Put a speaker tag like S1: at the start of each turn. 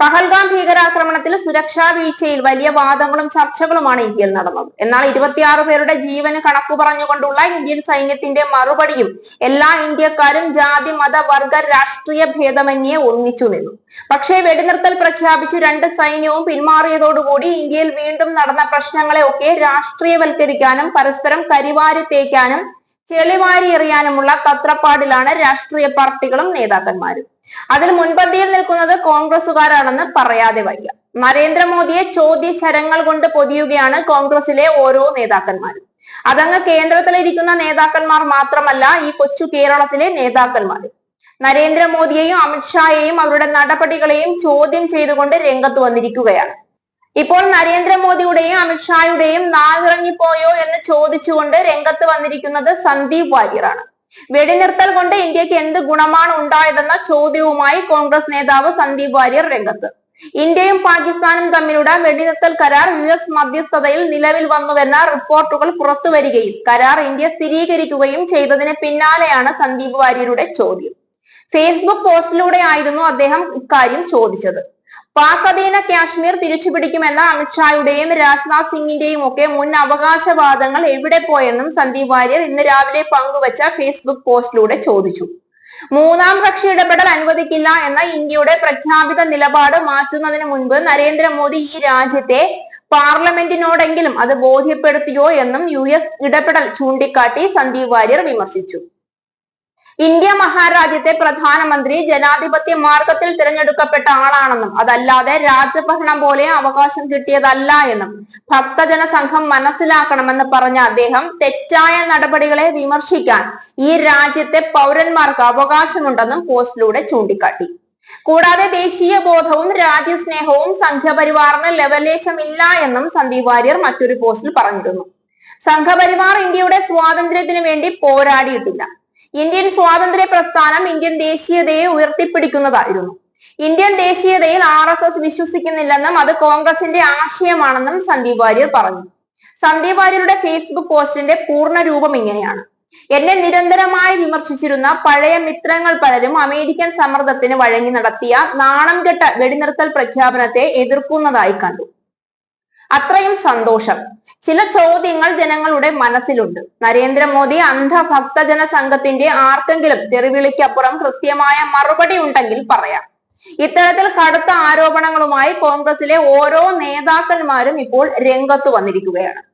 S1: പഹൽഗാം ഭീകരാക്രമണത്തിൽ സുരക്ഷാ വീഴ്ചയിൽ വലിയ വാദങ്ങളും ചർച്ചകളുമാണ് ഇന്ത്യയിൽ നടന്നത്. എന്നാൽ ഇരുപത്തിയാറ് പേരുടെ ജീവന് കണക്കു പറഞ്ഞുകൊണ്ടുള്ള ഇന്ത്യൻ സൈന്യത്തിന്റെ മറുപടിയും എല്ലാ ഇന്ത്യക്കാരും ജാതി മത വർഗ രാഷ്ട്രീയ ഭേദമന്യേ ഒന്നിച്ചു നിന്നു. പക്ഷേ വെടിനിർത്തൽ പ്രഖ്യാപിച്ച് രണ്ട് സൈന്യവും പിന്മാറിയതോടുകൂടി ഇന്ത്യയിൽ വീണ്ടും നടന്ന പ്രശ്നങ്ങളെ ഒക്കെ രാഷ്ട്രീയവൽക്കരിക്കാനും പരസ്പരം കരിവാരി തേക്കാനും ചെളിവാരി എറിയാനുമുള്ള തത്രപ്പാടിലാണ് രാഷ്ട്രീയ പാർട്ടികളും നേതാക്കന്മാരും. അതിൽ മുൻപന്തിയിൽ നിൽക്കുന്നത് കോൺഗ്രസുകാരാണെന്ന് പറയാതെ വയ്യ. നരേന്ദ്രമോദിയെ ചോദ്യ ശരങ്ങൾ കൊണ്ട് പൊതിയുകയാണ് കോൺഗ്രസിലെ ഓരോ നേതാക്കന്മാരും. അതങ്ങ് കേന്ദ്രത്തിലിരിക്കുന്ന നേതാക്കന്മാർ മാത്രമല്ല ഈ കൊച്ചു കേരളത്തിലെ നേതാക്കന്മാരും. നരേന്ദ്രമോദിയെയും അമിത്ഷായെയും അവരുടെ നടപടികളെയും ചോദ്യം ചെയ്തുകൊണ്ട് രംഗത്ത് വന്നിരിക്കുകയാണ്. ഇപ്പോൾ നരേന്ദ്രമോദിയുടെയും അമിത്ഷായുടെയും നാവിറങ്ങിപ്പോയോ എന്ന് ചോദിച്ചുകൊണ്ട് രംഗത്ത് വന്നിരിക്കുന്നത് സന്ദീപ് വാര്യറാണ് വെടിനിർത്തൽ കൊണ്ട് ഇന്ത്യയ്ക്ക് എന്ത് ഗുണമാണ് ഉണ്ടായതെന്ന ചോദ്യവുമായി കോൺഗ്രസ് നേതാവ് സന്ദീപ് വാര്യർ രംഗത്ത്. ഇന്ത്യയും പാകിസ്ഥാനും തമ്മിലുള്ള വെടിനിർത്തൽ കരാർ യു എസ് മധ്യസ്ഥതയിൽ നിലവിൽ വന്നുവെന്ന റിപ്പോർട്ടുകൾ പുറത്തുവരികയും കരാർ ഇന്ത്യ സ്ഥിരീകരിക്കുകയും ചെയ്തതിന് പിന്നാലെയാണ് സന്ദീപ് വാര്യരുടെ ചോദ്യം. ഫേസ്ബുക്ക് പോസ്റ്റിലൂടെ ആയിരുന്നു അദ്ദേഹം ഇക്കാര്യം ചോദിച്ചത്. അധീന കാശ്മീർ തിരിച്ചുപിടിക്കുമെന്ന അമിത്ഷായുടെയും രാജ്നാഥ് സിംഗിന്റെയും ഒക്കെ മുൻ അവകാശവാദങ്ങൾ എവിടെ പോയെന്നും സന്ദീപ് വാര്യർ ഇന്ന് രാവിലെ പങ്കുവച്ച ഫേസ്ബുക്ക് പോസ്റ്റിലൂടെ ചോദിച്ചു. മൂന്നാം കക്ഷി ഇടപെടൽ അനുവദിക്കില്ല എന്ന ഇന്ത്യയുടെ പ്രഖ്യാപിത നിലപാട് മാറ്റുന്നതിന് മുൻപ് നരേന്ദ്രമോദി ഈ രാജ്യത്തെ പാർലമെന്റിനോടെങ്കിലും അത് ബോധ്യപ്പെടുത്തിയോ എന്നും യു എസ് ഇടപെടൽ ചൂണ്ടിക്കാട്ടി സന്ദീപ് വാര്യർ വിമർശിച്ചു. ഇന്ത്യ മഹാരാജ്യത്തെ പ്രധാനമന്ത്രി ജനാധിപത്യ മാർഗത്തിൽ തിരഞ്ഞെടുക്കപ്പെട്ട ആളാണെന്നും അതല്ലാതെ രാജഭരണം പോലെ അവകാശം കിട്ടിയതല്ല എന്നും ഭക്തജന സംഘം മനസ്സിലാക്കണമെന്ന് പറഞ്ഞ അദ്ദേഹം തെറ്റായ നടപടികളെ വിമർശിക്കാൻ ഈ രാജ്യത്തെ പൗരന്മാർക്ക് അവകാശമുണ്ടെന്നും പോസ്റ്റിലൂടെ ചൂണ്ടിക്കാട്ടി. കൂടാതെ ദേശീയ ബോധവും രാജ്യസ്നേഹവും സംഘപരിവാറിന് ലവലേശമില്ല എന്നും സന്ദീപ് വാര്യർ മറ്റൊരു പോസ്റ്റിൽ പറഞ്ഞിരുന്നു. സംഘപരിവാർ ഇന്ത്യയുടെ സ്വാതന്ത്ര്യത്തിനു വേണ്ടി പോരാടിയിട്ടില്ല. ഇന്ത്യൻ സ്വാതന്ത്ര്യ പ്രസ്ഥാനം ഇന്ത്യൻ ദേശീയതയെ ഉയർത്തിപ്പിടിക്കുന്നതായിരുന്നു. ഇന്ത്യൻ ദേശീയതയിൽ ആർ എസ് എസ് വിശ്വസിക്കുന്നില്ലെന്നും അത് കോൺഗ്രസിന്റെ ആശയമാണെന്നും സന്ദീപ് വാര്യർ പറഞ്ഞു. സന്ദീപ് വാര്യരുടെ ഫേസ്ബുക്ക് പോസ്റ്റിന്റെ പൂർണ രൂപം ഇങ്ങനെയാണ്. എന്നെ നിരന്തരമായി വിമർശിച്ചിരുന്ന പഴയ മിത്രങ്ങൾ പലരും അമേരിക്കൻ സമ്മർദ്ദത്തിന് വഴങ്ങി നടത്തിയ നാണം കെട്ട വെടിനിർത്തൽ പ്രഖ്യാപനത്തെ എതിർക്കുന്നതായി കണ്ടു. അത്രയും സന്തോഷം. ചില ചോദ്യങ്ങൾ ജനങ്ങളുടെ മനസ്സിലുണ്ട്. നരേന്ദ്രമോദി അന്ധഭക്തജന സംഘത്തിന്റെ ആർക്കെങ്കിലും തെറിവിളിക്കപ്പുറം കൃത്യമായ മറുപടി ഉണ്ടെങ്കിൽ പറയാം. ഇത്തരത്തിൽ കടുത്ത ആരോപണങ്ങളുമായി കോൺഗ്രസിലെ ഓരോ നേതാക്കന്മാരും ഇപ്പോൾ രംഗത്ത് വന്നിരിക്കുകയാണ്.